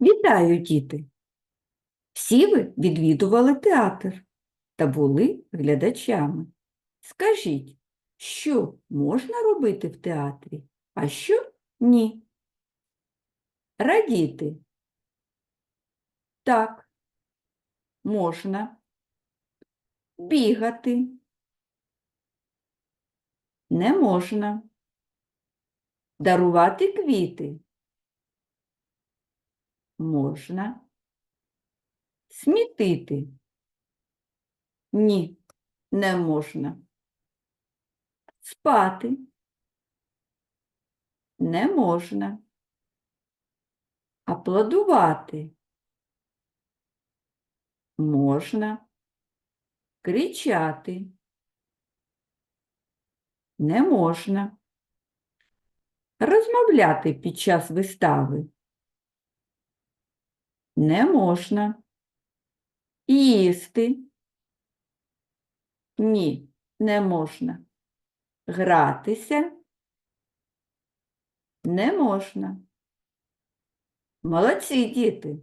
Вітаю, діти! Всі ви відвідували театр та були глядачами. Скажіть, що можна робити в театрі, а що ні? Радіти. Так, можна. Бігати. Не можна. Дарувати квіти. Можна. Смітити. Ні, не можна. Спати. Не можна. Аплодувати. Можна. Кричати. Не можна. Розмовляти під час вистави. Не можна. Їсти. Ні, не можна. Гратися. Не можна. Молодці, діти.